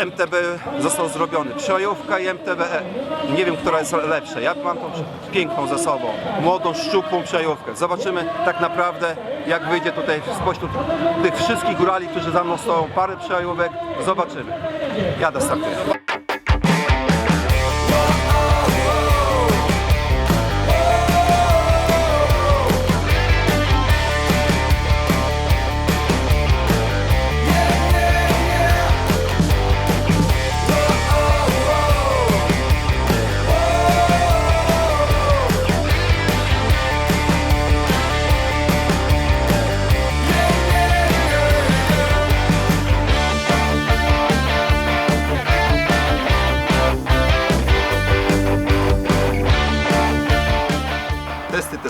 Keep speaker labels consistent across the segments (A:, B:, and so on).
A: MTB został zrobiony. Przejówka i MTB. Nie wiem, która jest lepsza. Ja mam tą piękną ze sobą. Młodą, szczupłą przejówkę. Zobaczymy tak naprawdę, jak wyjdzie tutaj spośród tych wszystkich górali, którzy za mną stoją. Parę przejówek. Zobaczymy. Jadę startuję.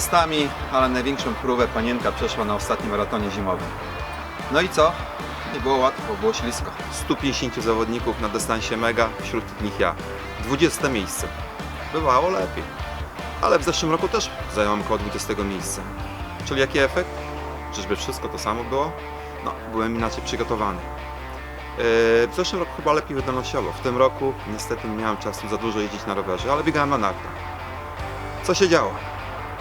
A: Testami, ale największą próbę panienka przeszła na ostatnim maratonie zimowym. No i co? Nie było łatwo, było ślisko. 150 zawodników na dystansie mega, wśród nich ja. 20 miejsce. Bywało lepiej. Ale w zeszłym roku też zająłem około 20 miejsca. Czyli jaki efekt? Czyżby wszystko to samo było? No, byłem inaczej przygotowany. Yy, W zeszłym roku chyba lepiej wydolnościowo. W tym roku niestety nie miałem czasu za dużo jeździć na rowerze, ale biegałem na nartach. Co się działo?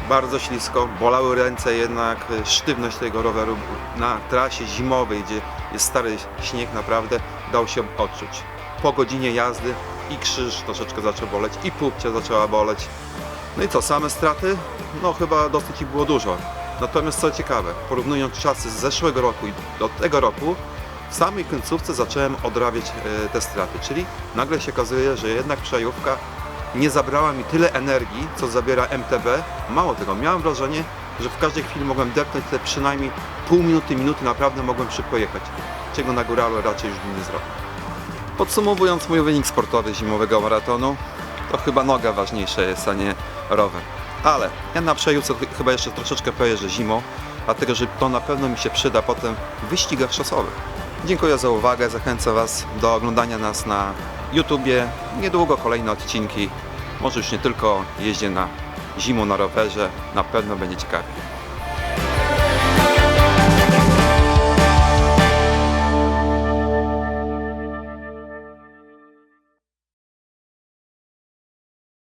A: Bardzo ślisko, bolały ręce jednak, sztywność tego roweru na trasie zimowej, gdzie jest stary śnieg naprawdę, dał się odczuć. Po godzinie jazdy i krzyż troszeczkę zaczął boleć, i pupcia zaczęła boleć. No i co, same straty? No chyba dosyć ich było dużo. Natomiast co ciekawe, porównując czasy z zeszłego roku i do tego roku, w samej końcówce zacząłem odrabiać e, te straty, czyli nagle się okazuje, że jednak przejówka nie zabrała mi tyle energii, co zabiera MTB. Mało tego, miałem wrażenie, że w każdej chwili mogłem depnąć te przynajmniej pół minuty, minuty, naprawdę mogłem szybko jechać, czego na góralu raczej już bym nie zrobił. Podsumowując mój wynik sportowy zimowego maratonu, to chyba noga ważniejsza jest, a nie rower. Ale ja na ch- chyba jeszcze troszeczkę pojeżdżę zimą, dlatego że to na pewno mi się przyda potem w wyścigach szosowych. Dziękuję za uwagę, zachęcam Was do oglądania nas na YouTubie. Niedługo kolejne odcinki, może już nie tylko jeździe na zimą na rowerze, na pewno będzie ciekawie.